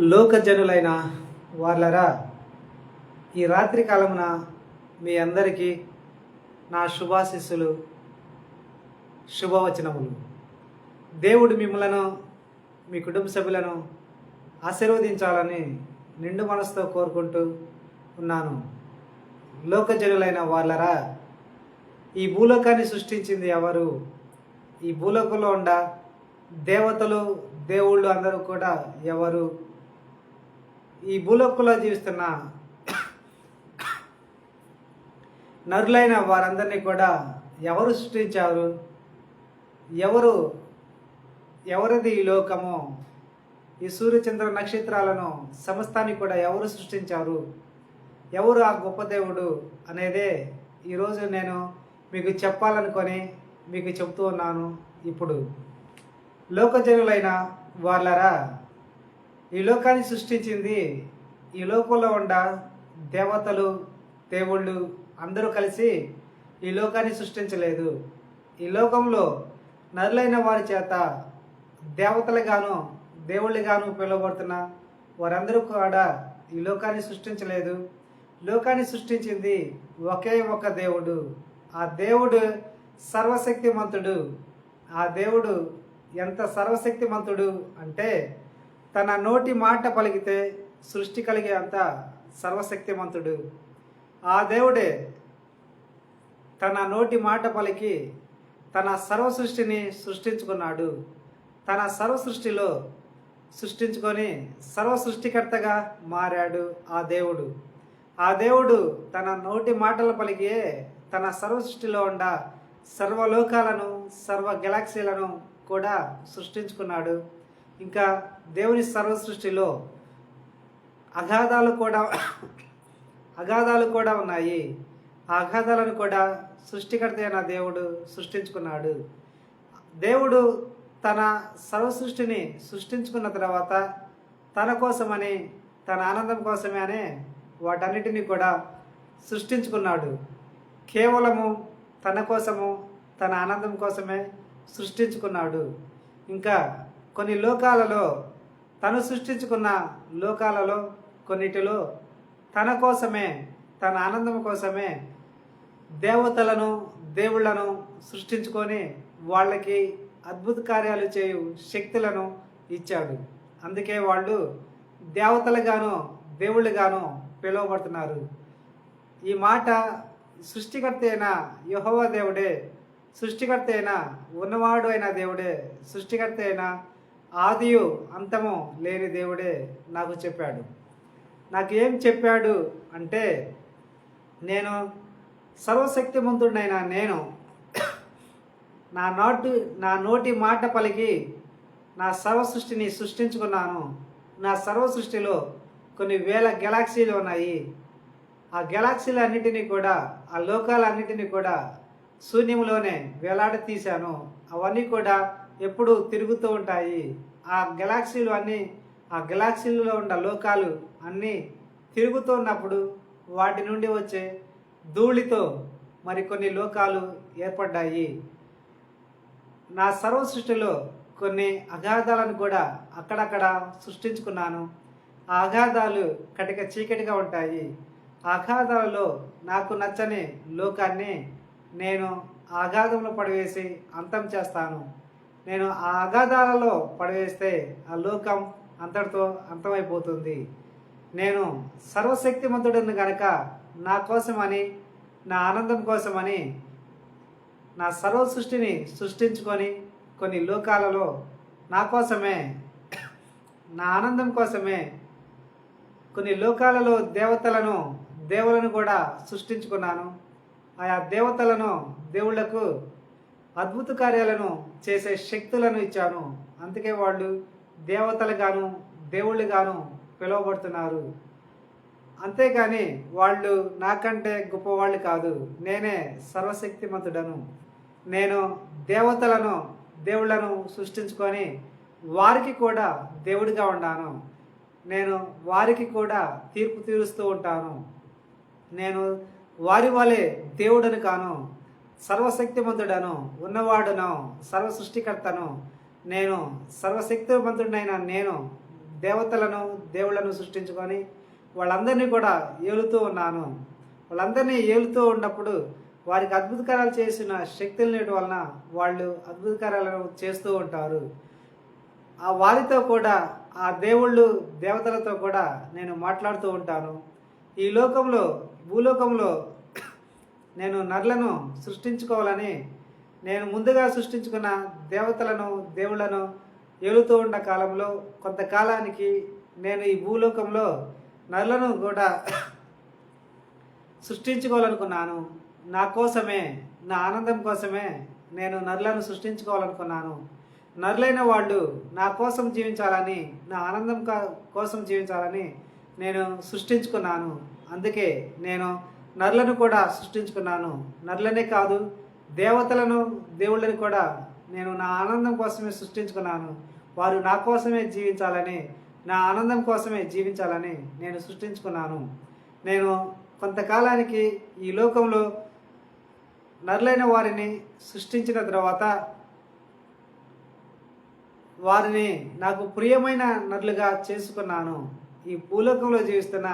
లోకజనులైన వాళ్ళరా ఈ రాత్రి కాలమున మీ అందరికీ నా శుభాశిస్సులు శుభవచనములు. దేవుడు మిమ్మలను మీ కుటుంబ సభ్యులను ఆశీర్వదించాలని నిండు మనసుతో కోరుకుంటూ ఉన్నాను. లోకజనులైన వాళ్ళరా ఈ భూలోకాన్ని సృష్టించింది ఎవరు? ఈ భూలోకంలో ఉండ దేవతలు దేవుళ్ళు అందరూ కూడా ఎవరు? ఈ భూలోకంలో జీవిస్తున్న నరులైన వారందరినీ కూడా ఎవరు సృష్టించారు? ఎవరు ఎవరిది ఈ లోకము? ఈ సూర్యచంద్ర నక్షత్రాలను సమస్తాన్ని కూడా ఎవరు సృష్టించారు? ఎవరు ఆ గొప్ప దేవుడు అనేదే ఈరోజు నేను మీకు చెప్పాలనుకొని మీకు చెప్తూ ఉన్నాను ఇప్పుడు. లోకజనులైన వాళ్ళరా ఈ లోకాన్ని సృష్టించింది ఈ లోకంలో ఉండ దేవతలు దేవుళ్ళు అందరూ కలిసి ఈ లోకాన్ని సృష్టించలేదు. ఈ లోకంలో నరులైన వారి చేత దేవతలుగాను దేవుళ్ళుగాను పిలువబడుతున్న వారందరూ కూడా ఈ లోకాన్ని సృష్టించలేదు. లోకాన్ని సృష్టించింది ఒకే ఒక దేవుడు. ఆ దేవుడు సర్వశక్తిమంతుడు. ఆ దేవుడు ఎంత సర్వశక్తిమంతుడు అంటే తన నోటి మాట పలికితే సృష్టి కలిగే అంత సర్వశక్తిమంతుడు. ఆ దేవుడే తన నోటి మాట పలికి తన సర్వ సృష్టిని సృష్టించుకున్నాడు. తన సర్వ సృష్టిలో సృష్టించుకొని సర్వ సృష్టికర్తగా మారాడు ఆ దేవుడు. ఆ దేవుడు తన నోటి మాటలు పలికే తన సర్వ సృష్టిలో ఉండ సర్వలోకాలను సర్వ గెలాక్సీలను కూడా సృష్టించుకున్నాడు. ఇంకా దేవుని సర్వ సృష్టిలో అగాధాలు కూడా అగాధాలు కూడా ఉన్నాయి. ఆ అగాధాలను కూడా సృష్టికర్త అయిన దేవుడు సృష్టించుకున్నాడు. దేవుడు తన సర్వ సృష్టిని సృష్టించుకున్న తర్వాత తన కోసమని తన ఆనందం కోసమే అనే వాటన్నిటిని కూడా సృష్టించుకున్నాడు. కేవలము తన కోసము తన ఆనందం కోసమే సృష్టించుకున్నాడు. ఇంకా కొన్ని లోకాలలో తను సృష్టించుకున్న లోకాలలో కొన్నిటిలో తన కోసమే తన ఆనందం కోసమే దేవతలను దేవుళ్ళను సృష్టించుకొని వాళ్ళకి అద్భుత కార్యాలు చేయు శక్తులను ఇచ్చాడు. అందుకే వాళ్ళు దేవతలుగాను దేవుళ్ళుగాను పిలువబడుతున్నారు. ఈ మాట సృష్టికర్త అయిన యహోవ దేవుడే సృష్టికర్త అయిన ఉన్నవాడు అయిన దేవుడే సృష్టికర్త అయిన ఆదియు అంతము లేని దేవుడే నాకు చెప్పాడు. నాకు ఏం చెప్పాడు అంటే నేను సర్వశక్తిమంతుడైన నేను నా నోటి నా నోటి మాట పలికి నా సర్వ సృష్టిని సృష్టించుకున్నాను. నా సర్వ సృష్టిలో కొన్ని వేల గెలాక్సీలు ఉన్నాయి. ఆ గెలాక్సీలన్నిటినీ కూడా ఆ లోకాలన్నిటినీ కూడా శూన్యంలోనే వేలాడ తీశాను అవన్నీ కూడా ఎప్పుడు తిరుగుతూ ఉంటాయి. ఆ గెలాక్సీలు అన్నీ ఆ గెలాక్సీలలో ఉన్న లోకాలు అన్నీ తిరుగుతున్నప్పుడు వాటి నుండి వచ్చే ధూళితో మరికొన్ని లోకాలు ఏర్పడ్డాయి. నా సర్వ సృష్టిలో కొన్ని అగాధాలను కూడా అక్కడక్కడ సృష్టించుకున్నాను. ఆ అగాధాలు కటిక చీకటిగా ఉంటాయి. ఆ అగాధాలలో నాకు నచ్చని లోకాన్ని నేను ఆ అగాధంలో అంతం చేస్తాను. నేను ఆ అగాధాలలో పడవేస్తే ఆ లోకం అంతటితో అంతమైపోతుంది. నేను సర్వశక్తిమంతుడిని గనక నా కోసమని నా ఆనందం కోసమని నా సర్వ సృష్టిని సృష్టించుకొని కొన్ని లోకాలలో నా కోసమే నా ఆనందం కోసమే కొన్ని లోకాలలో దేవతలను దేవులను కూడా సృష్టించుకున్నాను. ఆయా దేవతలను దేవుళ్ళకు అద్భుత కార్యాలను చేసే శక్తులను ఇచ్చాను. అందుకే వాళ్ళు దేవతలుగాను దేవుళ్ళుగాను పిలువబడుతున్నారు. అంతేకాని వాళ్ళు నాకంటే గొప్పవాళ్ళు కాదు. నేనే సర్వశక్తిమంతుడను. నేను దేవతలను దేవుళ్ళను సృష్టించుకొని వారికి కూడా దేవుడిగా ఉన్నాను నేను వారికి కూడా తీర్పు తీరుస్తూ ఉంటాను. నేను వారి వలె దేవుడను కాను. సర్వశక్తిమంతుడను ఉన్నవాడును సర్వ సృష్టికర్తను నేను సర్వశక్తివంతుడైన నేను దేవతలను దేవుళ్ళను సృష్టించుకొని వాళ్ళందరినీ కూడా ఏలుతూ ఉన్నాను. వాళ్ళందరినీ ఏలుతూ ఉన్నప్పుడు వారికి అద్భుతకరాలు చేసిన శక్తులు నేటి వలన వాళ్ళు అద్భుతకరాలను చేస్తూ ఉంటారు. ఆ వారితో కూడా ఆ దేవుళ్ళు దేవతలతో కూడా నేను మాట్లాడుతూ ఉంటాను. ఈ లోకంలో భూలోకంలో నేను నర్లను సృష్టించుకోవాలని నేను ముందుగా సృష్టించుకున్న దేవతలను దేవుళ్ళను ఏలుతూ ఉన్న కాలంలో కొంతకాలానికి నేను ఈ భూలోకంలో నర్లను కూడా సృష్టించుకోవాలనుకున్నాను. నా కోసమే నా ఆనందం కోసమే నేను నరులను సృష్టించుకోవాలనుకున్నాను. నరులైన వాళ్ళు నా కోసం జీవించాలని నా ఆనందం కోసం జీవించాలని నేను సృష్టించుకున్నాను. అందుకే నేను నరులను కూడా సృష్టించుకున్నాను. నరులనే కాదు దేవతలను దేవుళ్ళని కూడా నేను నా ఆనందం కోసమే సృష్టించుకున్నాను. వారు నా కోసమే జీవించాలని నా ఆనందం కోసమే జీవించాలని నేను సృష్టించుకున్నాను. నేను కొంతకాలానికి ఈ లోకంలో నరులైన వారిని సృష్టించిన తర్వాత వారిని నాకు ప్రియమైన నరులుగా చేసుకున్నాను. ఈ భూలోకంలో జీవిస్తున్న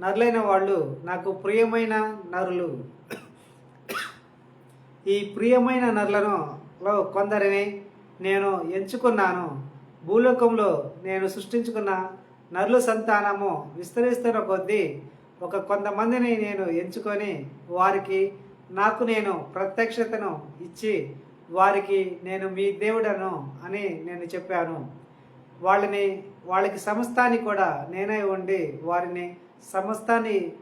నరులైన వాళ్ళు నాకు ప్రియమైన నరులు. ఈ ప్రియమైన నరులను లో కొందరిని నేను ఎంచుకున్నాను. భూలోకంలో నేను సృష్టించుకున్న నరుల సంతానము విస్తరిస్తున్న కొద్దీ ఒక కొంతమందిని నేను ఎంచుకొని వారికి నాకు నేను ప్రత్యక్షతను ఇచ్చి వారికి నేను మీ దేవుడను అని నేను చెప్పాను. వాళ్ళని వాళ్ళకి సమస్తాన్ని కూడా నేనే ఉండి వారిని సమస్తాన్ని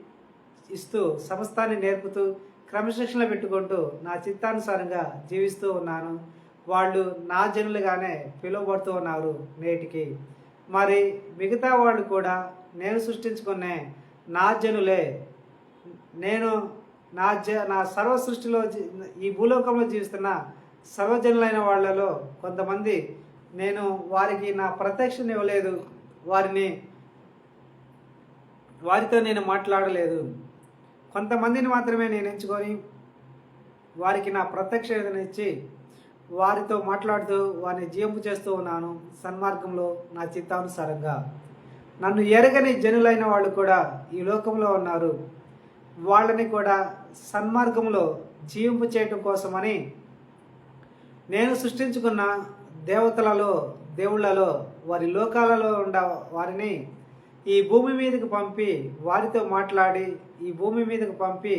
ఇస్తూ సమస్తాన్ని నేర్పుతూ క్రమశిక్షణ పెట్టుకుంటూ నా చిత్తానుసారంగా జీవిస్తూ ఉన్నాను. వాళ్ళు నా జనులుగానే పిలువబడుతూ ఉన్నారు నేటికి. మరి మిగతా వాళ్ళు కూడా నేను సృష్టించుకునే నా జనులే నేను నా జ నా సర్వ సృష్టిలో జీ- ఈ భూలోకంలో జీవిస్తున్న సర్వజనులైన వాళ్ళలో కొంతమంది నేను వారికి నా ప్రత్యక్షను ఇవ్వలేదు. వారిని వారితో నేను మాట్లాడలేదు. కొంతమందిని మాత్రమే నేను ఎంచుకొని వారికి నా ప్రత్యక్ష ఇచ్చి వారితో మాట్లాడుతూ వారిని జీవింపు చేస్తూ ఉన్నాను. సన్మార్గంలో నా చిత్తానుసారంగా. నన్ను ఎరగని జనులైన వాళ్ళు కూడా ఈ లోకంలో ఉన్నారు. వాళ్ళని కూడా సన్మార్గంలో జీవింపు చేయటం కోసమని నేను సృష్టించుకున్న దేవతలలో దేవుళ్ళలో వారి లోకాలలో ఉండ వారిని ఈ భూమి మీదకి పంపి వారితో మాట్లాడి ఈ భూమి మీదకి పంపి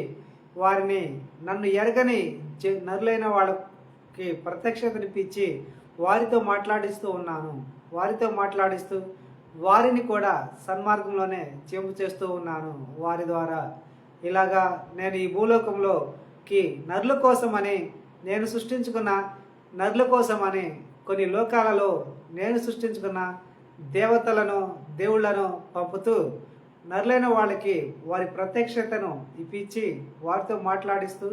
వారిని నన్ను ఎరగని జ- నరులైన వాళ్ళకి ప్రత్యక్షతనిపించి వారితో మాట్లాడిస్తూ ఉన్నాను. వారితో మాట్లాడిస్తూ వారిని కూడా సన్మార్గంలోనే చెంపు చేస్తూ ఉన్నాను వారి ద్వారా. ఇలాగా నేను ఈ భూలోకంలోకి నరుల కోసమని నేను సృష్టించుకున్న నరుల కోసమని కొన్ని లోకాలలో నేను సృష్టించుకున్న దేవతలను దేవుళ్ళను పంపుతూ నరులైన వాళ్ళకి వారి ప్రత్యక్షతను ఇప్పించి వారితో మాట్లాడిస్తూ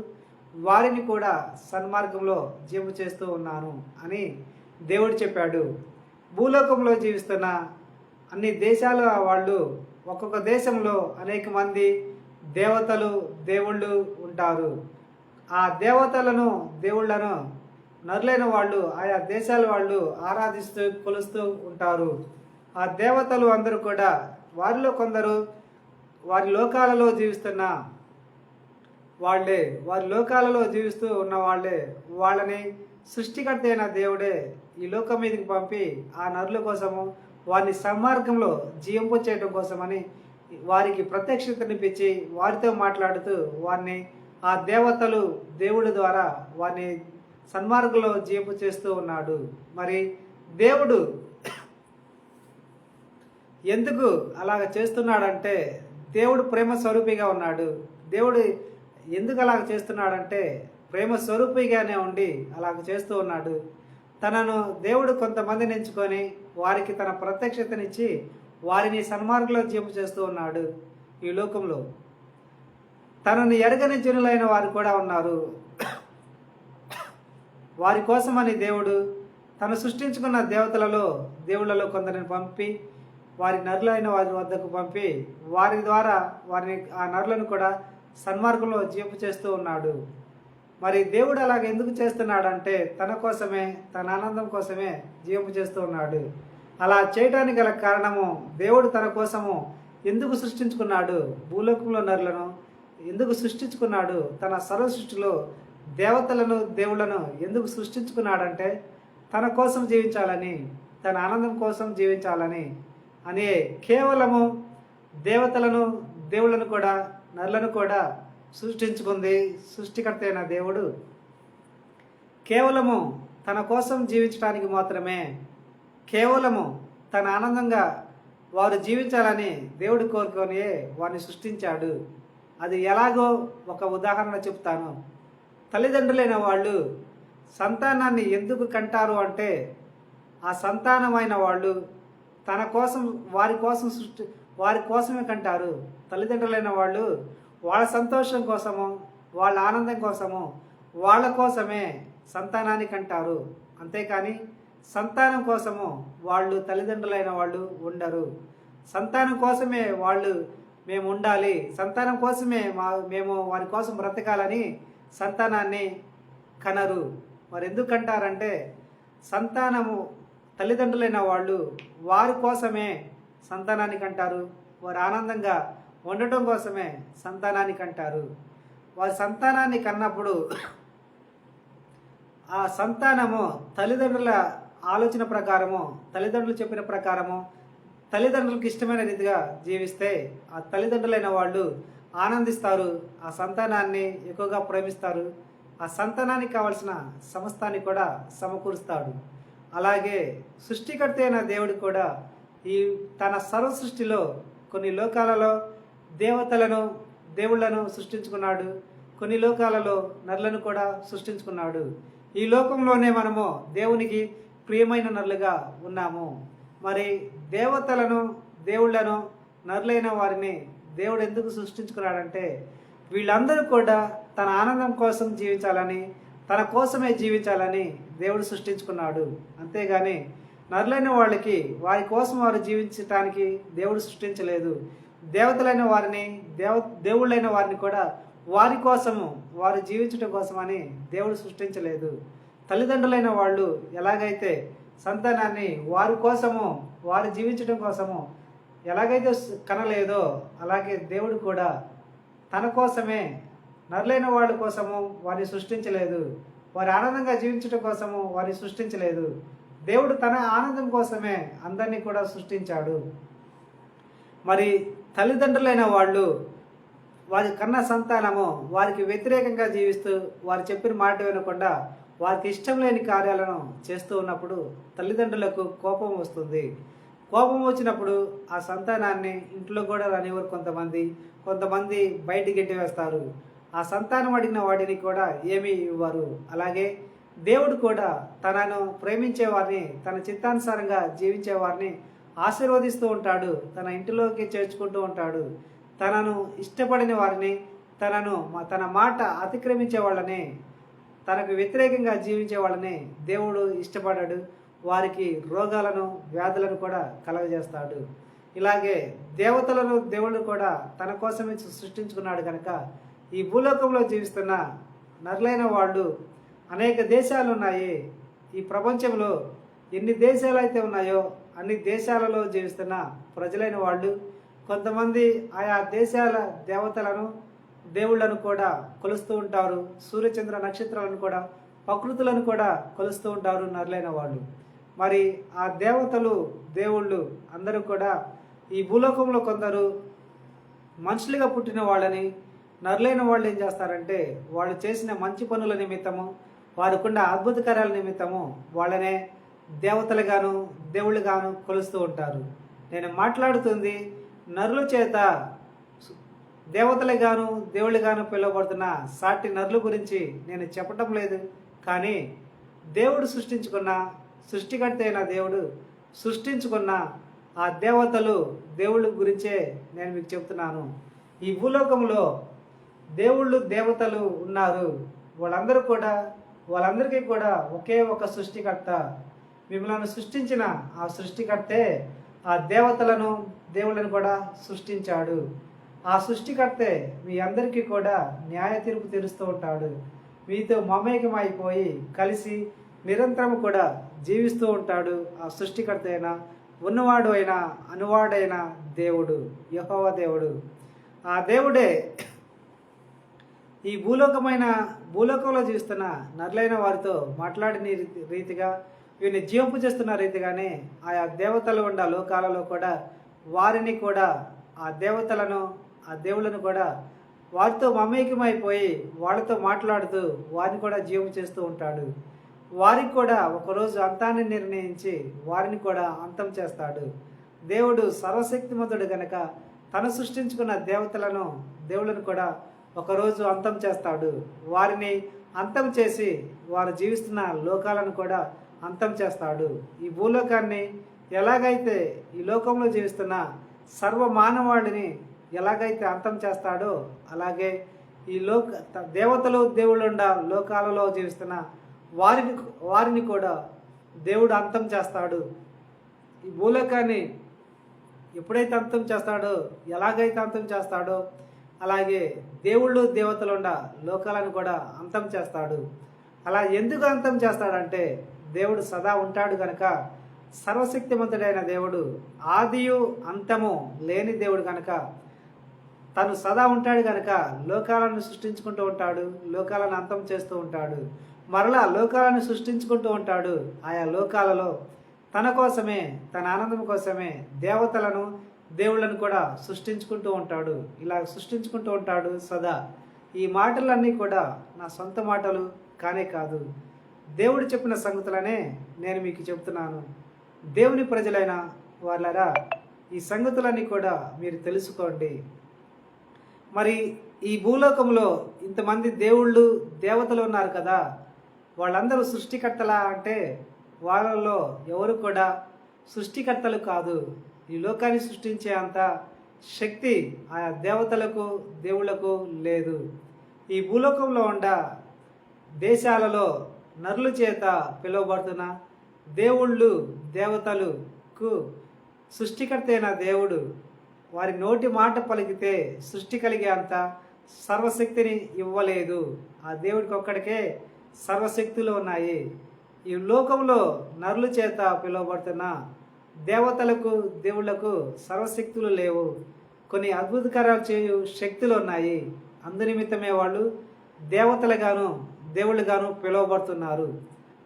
వారిని కూడా సన్మార్గంలో జీవ చేస్తూ ఉన్నాను అని దేవుడు చెప్పాడు. భూలోకంలో జీవిస్తున్న అన్ని దేశాల వాళ్ళు ఒక్కొక్క దేశంలో అనేక మంది దేవతలు దేవుళ్ళు ఉంటారు. ఆ దేవతలను దేవుళ్ళను నరులైన వాళ్ళు ఆయా దేశాల వాళ్ళు ఆరాధిస్తూ కొలుస్తూ ఉంటారు. ఆ దేవతలు అందరూ కూడా వారిలో కొందరు వారి లోకాలలో జీవిస్తున్న వాళ్ళే. వారి లోకాలలో జీవిస్తూ ఉన్న వాళ్ళే. వాళ్ళని సృష్టికర్త అయిన దేవుడే ఈ లోకం మీదకి పంపి ఆ నరుల కోసము వారిని సన్మార్గంలో జీవింపు చేయడం కోసమని వారికి ప్రత్యక్షతనిపించి వారితో మాట్లాడుతూ వారిని ఆ దేవతలు దేవుడి ద్వారా వారిని సన్మార్గంలో జీవింపు చేస్తూ ఉన్నాడు. మరి దేవుడు ఎందుకు అలాగ చేస్తున్నాడంటే దేవుడు ప్రేమ స్వరూపిగా ఉన్నాడు. దేవుడు ఎందుకు అలాగ చేస్తున్నాడంటే ప్రేమ స్వరూపిగానే ఉండి అలాగ చేస్తూ ఉన్నాడు. తనను దేవుడు కొంతమందిని ఎంచుకొని వారికి తన ప్రత్యక్షతనిచ్చి వారిని సన్మార్గంలో జీపు చేస్తూ ఉన్నాడు ఈ లోకంలో. తనను ఎరగని జనులైన వారు కూడా ఉన్నారు. వారి కోసమని దేవుడు తను సృష్టించుకున్న దేవతలలో దేవుళ్ళలో కొందరిని పంపి వారి నరులైన వారి వద్దకు పంపి వారి ద్వారా వారిని ఆ నరులను కూడా సన్మార్గంలో జీపు చేస్తూ ఉన్నాడు. మరి దేవుడు అలాగ ఎందుకు చేస్తున్నాడంటే తన కోసమే తన ఆనందం కోసమే జీవింపు చేస్తూ ఉన్నాడు. అలా చేయటానికి గల కారణము దేవుడు తన కోసము ఎందుకు సృష్టించుకున్నాడు? భూలోకంలో నరులను ఎందుకు సృష్టించుకున్నాడు? తన సర్వ సృష్టిలో దేవతలను దేవుళ్ళను ఎందుకు సృష్టించుకున్నాడంటే తన కోసం జీవించాలని తన ఆనందం కోసం జీవించాలని అనే కేవలము దేవతలను దేవుళ్ళను కూడా నరులను కూడా సృష్టించుకుంది సృష్టికర్త అయిన దేవుడు. కేవలము తన కోసం జీవించడానికి మాత్రమే కేవలము తన ఆనందంగా వారు జీవించాలని దేవుడు కోరుకొని వారిని సృష్టించాడు. అది ఎలాగో ఒక ఉదాహరణ చెప్తాను. తల్లిదండ్రులైన వాళ్ళు సంతానాన్ని ఎందుకు కంటారు అంటే ఆ సంతానమైన వాళ్ళు తన కోసం వారి కోసం సృష్టి వారి కోసమే కంటారు. తల్లిదండ్రులైన వాళ్ళు వాళ్ళ సంతోషం కోసము వాళ్ళ ఆనందం కోసము వాళ్ళ కోసమే సంతానాన్ని కంటారు. అంతేకాని సంతానం కోసము వాళ్ళు తల్లిదండ్రులైన వాళ్ళు ఉండరు. సంతానం కోసమే వాళ్ళు మేము ఉండాలి. సంతానం కోసమే మా మేము వారి కోసం బ్రతకాలని సంతానాన్ని కనరు. వారు ఎందుకు అంటారంటే సంతానము తల్లిదండ్రులైన వాళ్ళు వారి కోసమే సంతానానికి అంటారు వారు ఆనందంగా ఉండటం కోసమే సంతానానికి అంటారు వారి సంతానాన్ని కన్నప్పుడు ఆ సంతానము తల్లిదండ్రుల ఆలోచన ప్రకారము తల్లిదండ్రులు చెప్పిన ప్రకారము తల్లిదండ్రులకు ఇష్టమైన రీతిగా జీవిస్తే ఆ తల్లిదండ్రులైన వాళ్ళు ఆనందిస్తారు ఆ సంతానాన్ని ఎక్కువగా ప్రేమిస్తారు ఆ సంతానానికి కావలసిన సమస్తాన్ని కూడా సమకూరుస్తాడు. అలాగే సృష్టికర్త అయిన దేవుడు కూడా ఈ తన సర్వ సృష్టిలో కొన్ని లోకాలలో దేవతలను దేవుళ్ళను సృష్టించుకున్నాడు. కొన్ని లోకాలలో నరులను కూడా సృష్టించుకున్నాడు. ఈ లోకంలోనే మనము దేవునికి ప్రియమైన నరులుగా ఉన్నాము. మరి దేవతలను దేవుళ్ళను నరులైన వారిని దేవుడు ఎందుకు సృష్టించుకున్నాడంటే వీళ్ళందరూ కూడా తన ఆనందం కోసం జీవించాలని తన కోసమే జీవించాలని దేవుడు సృష్టించుకున్నాడు. అంతేగాని నరులైన వాళ్ళకి వారి కోసం వారు జీవించటానికి దేవుడు సృష్టించలేదు. దేవతలైన వారిని దేవ దేవుళ్ళైన వారిని కూడా వారి కోసము వారు జీవించడం కోసమని దేవుడు సృష్టించలేదు. తల్లిదండ్రులైన వాళ్ళు ఎలాగైతే సంతానాన్ని వారి కోసము వారు జీవించడం కోసము ఎలాగైతే కనలేదో అలాగే దేవుడు కూడా తన కోసమే నరులైన వాళ్ళ కోసము వారిని సృష్టించలేదు. వారి ఆనందంగా జీవించడం కోసము వారిని సృష్టించలేదు. దేవుడు తన ఆనందం కోసమే అందరినీ కూడా సృష్టించాడు. మరి తల్లిదండ్రులైన వాళ్ళు వారి కన్న సంతానము వారికి వ్యతిరేకంగా జీవిస్తూ వారు చెప్పిన మాట వినకుండా వారికి ఇష్టం లేని కార్యాలను చేస్తూ ఉన్నప్పుడు తల్లిదండ్రులకు కోపం వస్తుంది. కోపం వచ్చినప్పుడు ఆ సంతానాన్ని ఇంట్లో కూడా రానివ్వరు కొంతమంది. కొంతమంది బయటికి వేస్తారు ఆ సంతానం అడిగిన వాటిని కూడా ఏమీ ఇవ్వరు. అలాగే దేవుడు కూడా తనను ప్రేమించే వారిని తన చిత్తానుసారంగా జీవించే వారిని ఆశీర్వదిస్తూ ఉంటాడు. తన ఇంటిలోకి చేర్చుకుంటూ ఉంటాడు. తనను ఇష్టపడిన వారిని తనను తన మాట అతిక్రమించే వాళ్ళని తనకు వ్యతిరేకంగా జీవించే వాళ్ళని దేవుడు ఇష్టపడాడు. వారికి రోగాలను వ్యాధులను కూడా కలగజేస్తాడు. ఇలాగే దేవతలను దేవుడు కూడా తన కోసమే సృష్టించుకున్నాడు కనుక ఈ భూలోకంలో జీవిస్తున్న నరులైన వాళ్ళు అనేక దేశాలు ఉన్నాయి. ఈ ప్రపంచంలో ఎన్ని దేశాలు అయితే ఉన్నాయో అన్ని దేశాలలో జీవిస్తున్న ప్రజలైన వాళ్ళు కొంతమంది ఆయా దేశాల దేవతలను దేవుళ్ళను కూడా కొలుస్తూ ఉంటారు. సూర్యచంద్ర నక్షత్రాలను కూడా ప్రకృతులను కూడా కొలుస్తూ ఉంటారు నరులైన వాళ్ళు. మరి ఆ దేవతలు దేవుళ్ళు అందరూ కూడా ఈ భూలోకంలో కొందరు మనుషులుగా పుట్టిన వాళ్ళని నరులైన వాళ్ళు ఏం చేస్తారంటే వాళ్ళు చేసిన మంచి పనుల నిమిత్తము వారికున్న అద్భుత కార్యాల నిమిత్తము వాళ్ళనే దేవతలుగాను దేవుళ్ళుగాను కొలుస్తూ ఉంటారు. నేను మాట్లాడుతుంది నరుల చేత దేవతలుగాను దేవుళ్ళుగాను పిలువబడుతున్న సాటి నరుల గురించి నేను చెప్పటం లేదు. కానీ దేవుడు సృష్టించుకున్న సృష్టికర్త అయిన దేవుడు సృష్టించుకున్న ఆ దేవతలు దేవుళ్ళ గురించే నేను మీకు చెప్తున్నాను. ఈ భూలోకంలో దేవుళ్ళు దేవతలు ఉన్నారు. వాళ్ళందరూ కూడా వాళ్ళందరికీ కూడా ఒకే ఒక సృష్టికర్త. మిమ్మల్ని సృష్టించిన ఆ సృష్టికర్తే ఆ దేవతలను దేవుళ్ళను కూడా సృష్టించాడు. ఆ సృష్టికర్తే మీ అందరికీ కూడా న్యాయ తీర్పు తెరుస్తూ ఉంటాడు. మీతో మమేకమైపోయి కలిసి నిరంతరం కూడా జీవిస్తూ ఉంటాడు ఆ సృష్టికర్త అయినా ఉన్నవాడు అయిన అనువాడైన దేవుడు యహోవ దేవుడు. ఆ దేవుడే ఈ భూలోకమైన భూలోకంలో జీవిస్తున్న నరులైన వారితో మాట్లాడిన రీతి- రీతిగా వీరిని జీవింపు చేస్తున్న రీతిగానే ఆయా దేవతలు ఉన్న లోకాలలో కూడా వారిని కూడా ఆ దేవతలను ఆ దేవుళ్ళను కూడా వారితో మమేకమైపోయి వాళ్ళతో మాట్లాడుతూ వారిని కూడా జీవం చేస్తూ ఉంటాడు. వారికి కూడా ఒకరోజు అంతాన్ని నిర్ణయించి వారిని కూడా అంతం చేస్తాడు. దేవుడు సర్వశక్తిమంతుడు గనక తను సృష్టించుకున్న దేవతలను దేవుళ్ళను కూడా ఒకరోజు అంతం చేస్తాడు. వారిని అంతం చేసి వారు జీవిస్తున్న లోకాలను కూడా అంతం చేస్తాడు. ఈ భూలోకాన్ని ఎలాగైతే ఈ లోకంలో జీవిస్తున్న సర్వ మానవాళిని ఎలాగైతే అంతం చేస్తాడో అలాగే ఈ లోక త- దేవతలు దేవుళ్ళుండ లోకాలలో జీవిస్తున్న వారిని వారిని కూడా దేవుడు అంతం చేస్తాడు. ఈ భూలోకాన్ని ఎప్పుడైతే అంతం చేస్తాడో ఎలాగైతే అంతం చేస్తాడో అలాగే దేవుళ్ళు దేవతలుండ లోకాలను కూడా అంతం చేస్తాడు. అలా ఎందుకు అంతం చేస్తాడంటే దేవుడు సదా ఉంటాడు కనుక సర్వశక్తిమంతుడైన దేవుడు ఆదియు అంతము లేని దేవుడు కనుక తను సదా ఉంటాడు కనుక లోకాలను సృష్టించుకుంటూ ఉంటాడు లోకాలను అంతం చేస్తూ ఉంటాడు. మరలా లోకాలను సృష్టించుకుంటూ ఉంటాడు ఆయా లోకాలలో తన కోసమే తన ఆనందం కోసమే దేవతలను దేవుళ్ళను కూడా సృష్టించుకుంటూ ఉంటాడు. ఇలా సృష్టించుకుంటూ ఉంటాడు సదా. ఈ మాటలన్నీ కూడా నా సొంత మాటలు కానే కాదు. దేవుడు చెప్పిన సంగతులనే నేను మీకు చెప్తున్నాను దేవుని ప్రజలైన వాళ్ళరా ఈ సంగతులన్నీ కూడా మీరు తెలుసుకోండి. మరి ఈ భూలోకంలో ఇంతమంది దేవుళ్ళు దేవతలు ఉన్నారు కదా. వాళ్ళందరూ సృష్టికర్తలా అంటే వాళ్ళలో ఎవరు కూడా సృష్టికర్తలు కాదు. ఈ లోకాన్ని సృష్టించే అంత శక్తి ఆయా దేవతలకు దేవుళ్ళకు లేదు. ఈ భూలోకంలో ఉండ దేశాలలో నరుల చేత పిలువబడుతున్న దేవుళ్ళు దేవతలకు సృష్టికర్త అయిన దేవుడు వారి నోటి మాట పలికితే సృష్టి కలిగే అంత సర్వశక్తిని ఇవ్వలేదు. ఆ దేవుడికి ఒక్కడికే సర్వశక్తులు ఉన్నాయి. ఈ లోకంలో నరుల చేత పిలువబడుతున్న దేవతలకు దేవుళ్ళకు సర్వశక్తులు లేవు. కొన్ని అద్భుతకరాలు చేయు శక్తులు ఉన్నాయి. అందునిమిత్తమే వాళ్ళు దేవతలుగాను దేవుళ్ళుగాను పిలువబడుతున్నారు.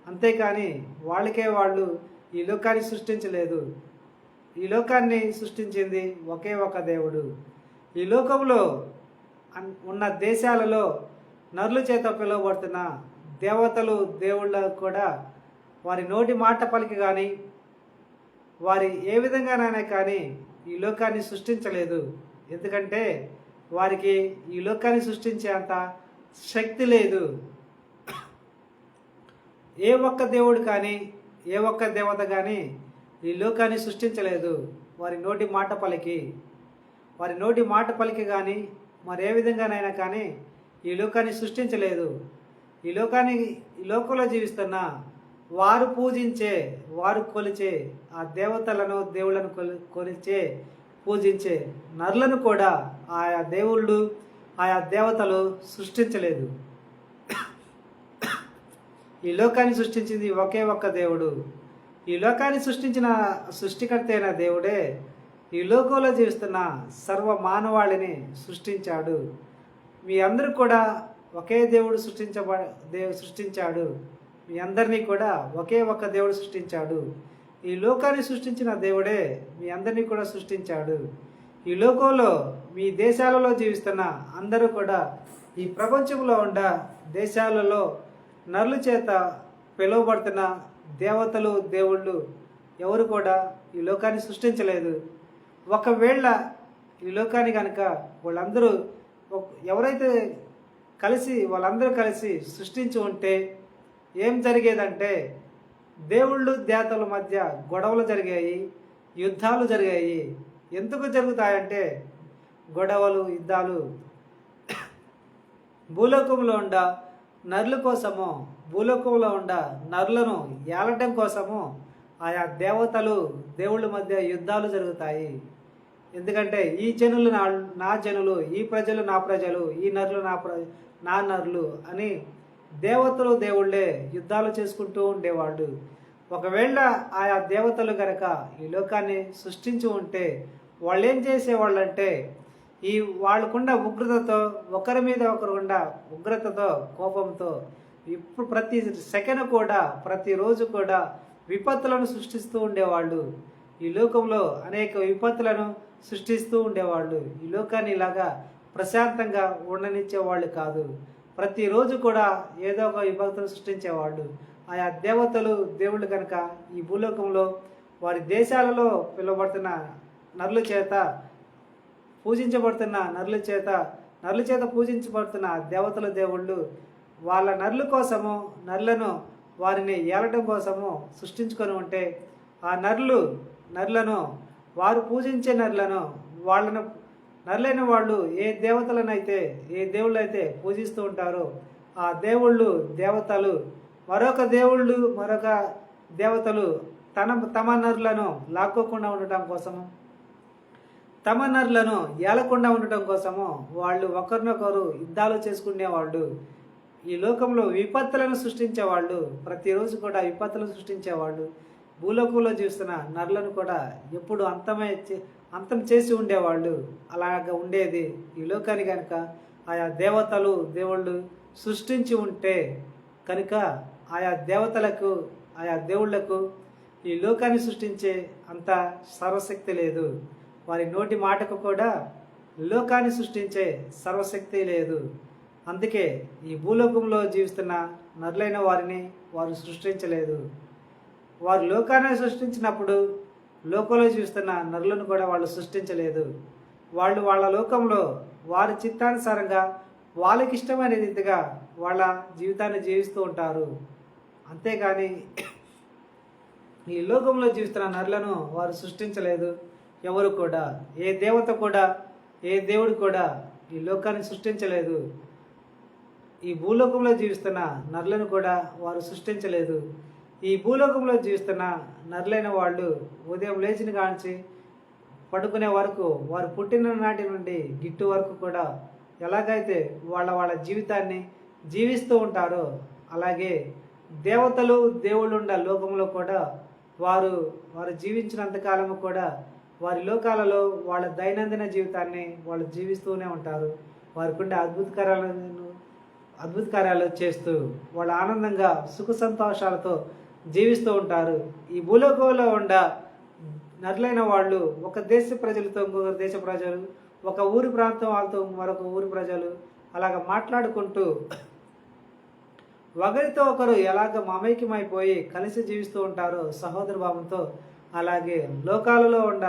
అంతేకాని వాళ్ళకే వాళ్ళు ఈ లోకాన్ని సృష్టించలేదు. ఈ లోకాన్ని సృష్టించింది ఒకే ఒక దేవుడు. ఈ లోకంలో అన్- ఉన్న దేశాలలో నరుల చేత పిలువబడుతున్న దేవతలు దేవుళ్ళ కూడా వారి నోటి మాట పలికి కానీ వారి ఏ విధంగానైనా కానీ ఈ లోకాన్ని సృష్టించలేదు. ఎందుకంటే వారికి ఈ లోకాన్ని సృష్టించేంత శక్తి లేదు. ఏ ఒక్క దేవుడు కానీ ఏ ఒక్క దేవత కానీ ఈ లోకాన్ని సృష్టించలేదు. వారి నోటి మాట పలికి. వారి నోటి మాట పలికి కానీ మరి ఏ విధంగానైనా కానీ ఈ లోకాన్ని సృష్టించలేదు. ఈ లోకాన్ని ఈ లోకంలో జీవిస్తున్న వారు పూజించే వారు కొలిచే ఆ దేవతలను దేవుళ్ళను కొలి కొలిచే పూజించే నరులను కూడా ఆయా దేవుళ్ళు ఆయా దేవతలు సృష్టించలేదు. ఈ లోకాన్ని సృష్టించింది ఒకే ఒక్క దేవుడు. ఈ లోకాన్ని సృష్టించిన సృష్టికర్త అయిన దేవుడే ఈ లోకంలో జీవిస్తున్న సర్వ మానవాళిని సృష్టించాడు. మీ అందరూ కూడా ఒకే దేవుడు సృష్టించబ దేవు సృష్టించాడు. మీ అందరినీ కూడా ఒకే ఒక్క దేవుడు సృష్టించాడు. ఈ లోకాన్ని సృష్టించిన దేవుడే మీ అందరినీ కూడా సృష్టించాడు. ఈ లోకంలో మీ దేశాలలో జీవిస్తున్న అందరూ కూడా ఈ ప్రపంచంలో ఉన్న దేశాలలో నరుల చేత పిలువబడుతున్న దేవతలు దేవుళ్ళు ఎవరు కూడా ఈ లోకాన్ని సృష్టించలేదు. ఒకవేళ ఈ లోకాన్ని కనుక వాళ్ళందరూ ఒక- ఎవరైతే కలిసి వాళ్ళందరూ కలిసి సృష్టించి ఉంటే ఏం జరిగేదంటే దేవుళ్ళు దేవతల మధ్య గొడవలు జరిగాయి యుద్ధాలు జరిగాయి. ఎందుకు జరుగుతాయంటే గొడవలు యుద్ధాలు. భూలోకంలో ఉండ నరుల కోసము భూలోకంలో ఉండ నరులను ఏలటం కోసము ఆయా దేవతలు దేవుళ్ళ మధ్య యుద్ధాలు జరుగుతాయి. ఎందుకంటే ఈ జనులు నా నా జనులు ఈ ప్రజలు నా ప్రజలు ఈ నరులు నా ప్ర నా నరులు అని దేవతలు దేవుళ్ళే యుద్ధాలు చేసుకుంటూ ఉండేవాళ్ళు. ఒకవేళ ఆయా దేవతలు గనక ఈ లోకాన్ని సృష్టించి ఉంటే వాళ్ళు ఏం చేసేవాళ్ళంటే ఈ వాళ్ళకున్న ఉగ్రతతో ఒకరి మీద ఒకరు ఉగ్రతతో కోపంతో ఇప్పుడు ప్రతి సెకండ్ కూడా ప్రతిరోజు కూడా విపత్తులను సృష్టిస్తూ ఉండేవాళ్ళు. ఈ లోకంలో అనేక విపత్తులను సృష్టిస్తూ ఉండేవాళ్ళు. ఈ లోకాన్ని ఇలాగా ప్రశాంతంగా ఉండనిచ్చేవాళ్ళు కాదు. ప్రతిరోజు కూడా ఏదో ఒక విభక్తులు సృష్టించేవాళ్ళు. ఆయా దేవతలు దేవుళ్ళు కనుక ఈ భూలోకంలో వారి దేశాలలో పిలువబడుతున్న నరుల చేత పూజించబడుతున్న నరుల చేత నరుల చేత పూజించబడుతున్న దేవతల దేవుళ్ళు వాళ్ళ నరుల కోసము నరులను వారిని ఏలటం కోసము సృష్టించుకొని ఉంటే ఆ నరులు నరులను వారు పూజించే నరులను వాళ్ళను నరులైన వాళ్ళు ఏ దేవతలనైతే ఏ దేవుళ్ళు అయితే పూజిస్తూ ఉంటారో ఆ దేవుళ్ళు దేవతలు. మరొక దేవుళ్ళు మరొక దేవతలు తన తమ నరులను లాక్కోకుండా ఉండటం కోసము తమ నరులను ఏలకుండా ఉండటం కోసము వాళ్ళు ఒకరినొకరు యుద్ధాలు చేసుకునేవాళ్ళు ఈ లోకంలో విపత్తులను సృష్టించేవాళ్ళు ప్రతిరోజు కూడా విపత్తులను సృష్టించేవాళ్ళు భూలోకంలో చూస్తున్న నరులను కూడా ఎప్పుడు అంతమే అంతం చేసి ఉండేవాళ్ళు. అలాగ ఉండేది. ఈ లోకాన్ని కనుక ఆయా దేవతలు దేవుళ్ళు సృష్టించి ఉంటే కనుక ఆయా దేవతలకు ఆయా దేవుళ్ళకు ఈ లోకాన్ని సృష్టించే అంత సర్వశక్తి లేదు. వారి నోటి మాటకు కూడా లోకాన్ని సృష్టించే సర్వశక్తి లేదు. అందుకే ఈ భూలోకంలో జీవిస్తున్న నరులైన వారిని వారు సృష్టించలేదు. వారు లోకాన్ని సృష్టించినప్పుడు లోకంలో జీవిస్తున్న నరులను కూడా వాళ్ళు సృష్టించలేదు. వాళ్ళు వాళ్ళ లోకంలో వారి చిత్తానుసారంగా వాళ్ళకి ఇష్టమైన రీతిగా వాళ్ళ జీవితాన్ని జీవిస్తూ ఉంటారు. అంతేగాని ఈ లోకంలో జీవిస్తున్న నరులను వారు సృష్టించలేదు. ఎవరు కూడా ఏ దేవత కూడా ఏ దేవుడు కూడా ఈ లోకాన్ని సృష్టించలేదు. ఈ భూలోకంలో జీవిస్తున్న నరులను కూడా వారు సృష్టించలేదు. ఈ భూలోకంలో జీవిస్తున్న నరులైన వాళ్ళు ఉదయం లేచిన కాంచి పడుకునే వరకు వారు పుట్టిన నాటి నుండి గిట్టు వరకు కూడా ఎలాగైతే వాళ్ళ వాళ్ళ జీవితాన్ని జీవిస్తూ ఉంటారో అలాగే దేవతలు దేవుళ్ళు ఉన్న లోకంలో కూడా వారు వారు జీవించినంత కాలము కూడా వారి లోకాలలో వాళ్ళ దైనందిన జీవితాన్ని వాళ్ళు జీవిస్తూనే ఉంటారు. వారికి ఉండే అద్భుతకరాలను అద్భుత కార్యాలు చేస్తూ వాళ్ళు ఆనందంగా సుఖ సంతోషాలతో జీవిస్తూ ఉంటారు. ఈ భూలోకంలో ఉండ నరులైన వాళ్ళు ఒక దేశ ప్రజలతో ఇంకొక దేశ ప్రజలు ఒక ఊరి ప్రాంతం వాళ్ళతో మరొక ఊరి ప్రజలు అలాగ మాట్లాడుకుంటూ ఒకరితో ఒకరు ఎలాగ మమైక్యమైపోయి కలిసి జీవిస్తూ ఉంటారో సహోదర భావంతో అలాగే లోకాలలో ఉన్న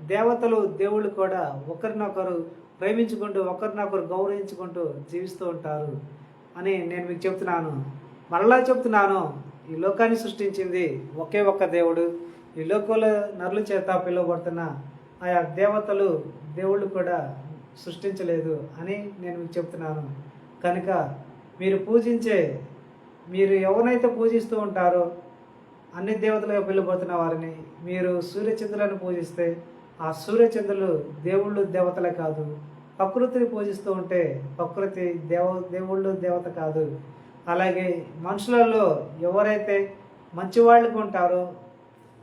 దేవతలు దేవుళ్ళు కూడా ఒకరినొకరు ప్రేమించుకుంటూ ఒకరినొకరు గౌరవించుకుంటూ జీవిస్తూ ఉంటారు అని నేను మీకు చెప్తున్నాను. మరలా చెప్తున్నాను. ఈ లోకాన్ని సృష్టించింది ఒకే ఒక్క దేవుడు. ఈ లోకంలో నరుల చేత పిలువబడుతున్న ఆయా దేవతలు దేవుళ్ళు కూడా సృష్టించలేదు అని నేను మీకు చెప్తున్నాను. కనుక మీరు పూజించే మీరు ఎవరినైతే పూజిస్తూ ఉంటారో అన్ని దేవతలుగా పిలువబడుతున్న వారిని మీరు సూర్యచంద్రులను పూజిస్తే ఆ సూర్యచంద్రులు దేవుళ్ళు దేవతలే కాదు. ప్రకృతిని పూజిస్తూ ఉంటే ప్రకృతి దేవ దేవుళ్ళు దేవత కాదు. అలాగే మనుషులలో ఎవరైతే మంచివాళ్ళకు ఉంటారో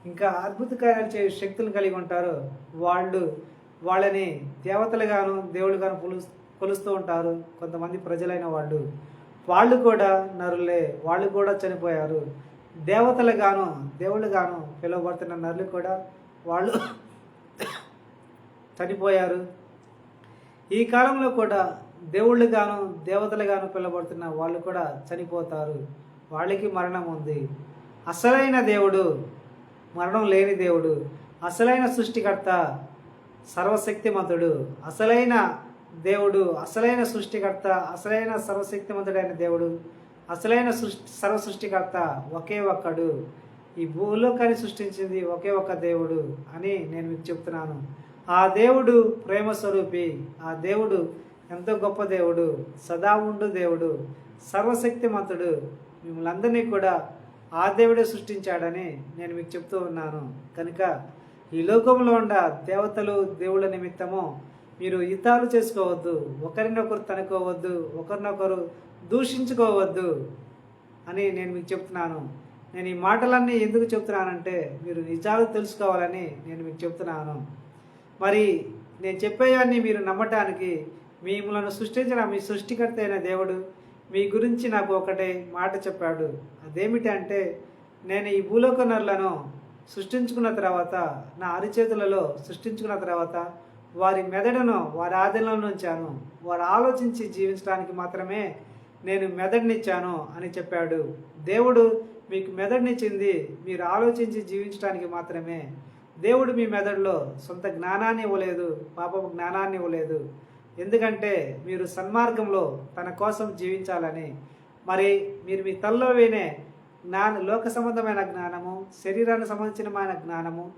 ఇంకా అద్భుత కార్యాలు చే శక్తులు కలిగి ఉంటారో వాళ్ళు వాళ్ళని దేవతలుగాను దేవుళ్ళుగాను కొలు కొలుస్తూ ఉంటారు. కొంతమంది ప్రజలైన వాళ్ళు. వాళ్ళు కూడా నరులే వాళ్ళు కూడా చనిపోయారు. దేవతలుగాను దేవుళ్ళుగాను పిలువబడుతున్న నరులు కూడా వాళ్ళు చనిపోయారు. ఈ కాలంలో కూడా దేవుళ్ళుగాను దేవతలుగాను పిలబడుతున్న వాళ్ళు కూడా చనిపోతారు. వాళ్ళకి మరణం ఉంది. అసలైన దేవుడు మరణం లేని దేవుడు అసలైన సృష్టికర్త సర్వశక్తిమంతుడు అసలైన దేవుడు అసలైన సృష్టికర్త అసలైన సర్వశక్తిమంతుడైన దేవుడు అసలైన సృష్టి సర్వ సృష్టికర్త ఒకే ఒక్కడు. ఈ భూలోకాన్ని సృష్టించింది ఒకే ఒక్క దేవుడు అని నేను మీకు చెప్తున్నాను. ఆ దేవుడు ప్రేమ స్వరూపి ఆ దేవుడు ఎంతో గొప్ప దేవుడు సదా ఉండు దేవుడు సర్వశక్తిమంతుడు మిమ్మల్ని అందరినీ కూడా ఆ దేవుడే సృష్టించాడని నేను మీకు చెప్తూ ఉన్నాను. కనుక ఈ లోకంలో ఉన్న దేవతలు దేవుళ్ళ నిమిత్తము మీరు యుద్ధాలు చేసుకోవద్దు ఒకరినొకరు తనుకోవద్దు ఒకరినొకరు దూషించుకోవద్దు అని నేను మీకు చెప్తున్నాను. నేను ఈ మాటలన్నీ ఎందుకు చెప్తున్నానంటే మీరు నిజాలు తెలుసుకోవాలని నేను మీకు చెప్తున్నాను. మరి నేను చెప్పేవన్నీ మీరు నమ్మటానికి మిమ్మలను సృష్టించిన మీ సృష్టికర్త అయిన దేవుడు మీ గురించి నాకు ఒకటే మాట చెప్పాడు. అదేమిటి అంటే నేను ఈ భూలోకనరులను సృష్టించుకున్న తర్వాత నా అరిచేతులలో సృష్టించుకున్న తర్వాత వారి మెదడును వారి ఆధీనంలో ఉంచాను. వారు ఆలోచించి జీవించడానికి మాత్రమే నేను మెదడునిచ్చాను అని చెప్పాడు. దేవుడు మీకు మెదడునిచ్చింది మీరు ఆలోచించి జీవించడానికి మాత్రమే. దేవుడు మీ మెదడులో సొంత జ్ఞానాన్ని ఇవ్వలేదు పాపపు జ్ఞానాన్ని ఇవ్వలేదు. ఎందుకంటే మీరు సన్మార్గంలో తన కోసం జీవించాలని. మరి మీరు మీ తల్లో వినే జ్ఞాన లోక సంబంధమైన జ్ఞానము శరీరానికి సంబంధించిన జ్ఞానము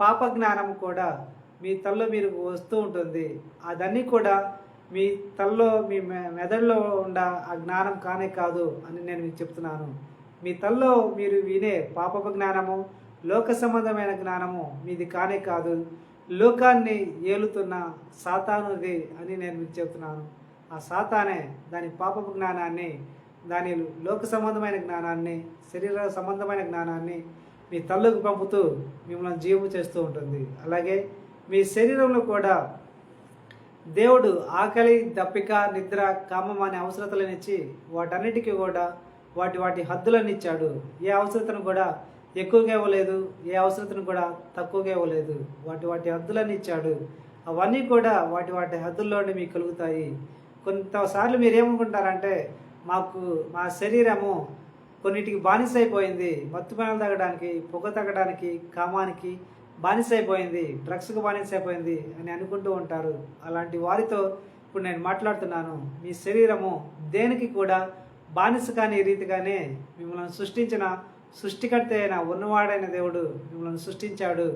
పాప జ్ఞానము కూడా మీ తల్లో మీరు వస్తూ ఉంటుంది. అదన్నీ కూడా మీ తల్లో మీ మె- మెదడులో ఉండ ఆ జ్ఞానం కానే కాదు అని నేను మీకు చెప్తున్నాను. మీ తల్లో మీరు వినే పాపపు జ్ఞానము లోక సంబంధమైన జ్ఞానము మీది కానే కాదు. లోకాన్ని ఏలుతున్న సాతానుది అని నేను మీకు చెప్తున్నాను. ఆ సాతానే దాని పాపపు జ్ఞానాన్ని దాని లోక సంబంధమైన జ్ఞానాన్ని శరీర సంబంధమైన జ్ఞానాన్ని మీ తల్లుకు పంపుతూ మిమ్మల్ని జీవము చేస్తూ ఉంటుంది. అలాగే మీ శరీరంలో కూడా దేవుడు ఆకలి దప్పిక నిద్ర కామం అనే అవసరతలనిచ్చి వాటన్నిటికీ కూడా వాటి వాటి హద్దులను ఇచ్చాడు. ఏ అవసరతను కూడా ఎక్కువగా ఇవ్వలేదు ఏ అవసరతను కూడా తక్కువగా ఇవ్వలేదు. వాటి వాటి హద్దులన్నీ ఇచ్చాడు. అవన్నీ కూడా వాటి వాటి హద్దుల్లోనే మీకు కలుగుతాయి. కొంతసార్లు మీరు ఏమనుకుంటారంటే మాకు మా శరీరము కొన్నిటికి బానిస అయిపోయింది మత్తు పనులు తగ్గడానికి పొగ తగ్గడానికి కామానికి బానిస అయిపోయింది డ్రగ్స్కి బానిస అయిపోయింది అని అనుకుంటూ ఉంటారు. అలాంటి వారితో ఇప్పుడు నేను మాట్లాడుతున్నాను. మీ శరీరము దేనికి కూడా బానిస కాని రీతిగానే మిమ్మల్ని సృష్టించిన సృష్టికర్త అయిన ఉన్నవాడైన దేవుడు మిమ్మల్ని సృష్టించాడు.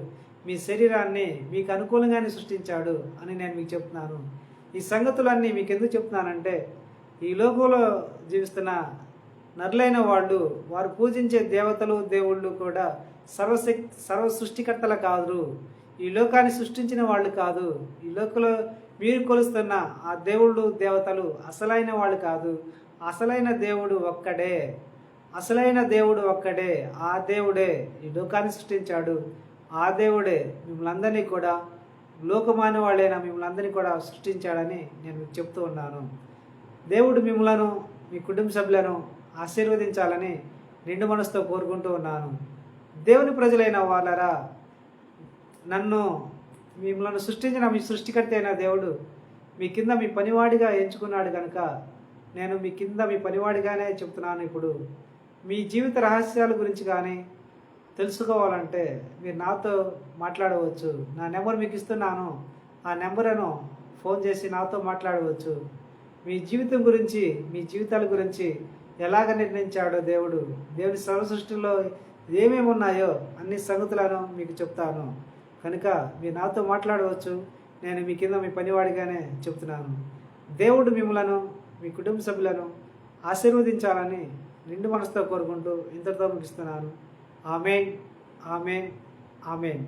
మీ శరీరాన్ని మీకు అనుకూలంగానే సృష్టించాడు అని నేను మీకు చెప్తున్నాను. ఈ సంగతులన్నీ మీకు ఎందుకు చెప్తున్నానంటే ఈ లోకంలో జీవిస్తున్న నరులైన వాళ్ళు వారు పూజించే దేవతలు దేవుళ్ళు కూడా సర్వశక్ సర్వ సృష్టికర్తల కాదు ఈ లోకాన్ని సృష్టించిన వాళ్ళు కాదు. ఈ లోకంలో మీరు కొలుస్తున్న ఆ దేవుళ్ళు దేవతలు అసలైన వాళ్ళు కాదు. అసలైన దేవుడు ఒక్కడే. అసలైన దేవుడు ఒక్కడే ఆ దేవుడే ఈ లోకాన్ని సృష్టించాడు. ఆ దేవుడే మిమ్మల్ని అందరినీ కూడా లోకమాన వాళ్ళైన మిమ్మల్ని అందరినీ కూడా సృష్టించాడని నేను మీకు చెప్తూ ఉన్నాను. దేవుడు మిమ్మలను మీ కుటుంబ సభ్యులను ఆశీర్వదించాలని నిండు మనసుతో కోరుకుంటూ ఉన్నాను. దేవుని ప్రజలైన వాళ్ళరా నన్ను మిమ్మల్ని సృష్టించిన మీ సృష్టికర్త అయిన దేవుడు మీ కింద మీ పనివాడిగా ఎంచుకున్నాడు కనుక నేను మీ కింద మీ పనివాడిగానే చెప్తున్నాను ఇప్పుడు. మీ జీవిత రహస్యాల గురించి కానీ తెలుసుకోవాలంటే మీరు నాతో మాట్లాడవచ్చు. నా నెంబర్ మీకు ఇస్తున్నాను. ఆ నెంబర్ను ఫోన్ చేసి నాతో మాట్లాడవచ్చు. మీ జీవితం గురించి మీ జీవితాల గురించి ఎలాగ నిర్ణయించాడో దేవుడు దేవుని సర్వ సృష్టిలో ఏమేమి ఉన్నాయో అన్ని సంగతులను మీకు చెప్తాను. కనుక మీరు నాతో మాట్లాడవచ్చు. నేను మీ కింద మీ పనివాడిగానే చెప్తున్నాను. దేవుడు మిమ్మలను మీ కుటుంబ సభ్యులను ఆశీర్వదించాలని నిండు మనసుతో కోరుకుంటూ ఇంతటితో ముగిస్తున్నాను. Amen amen amen.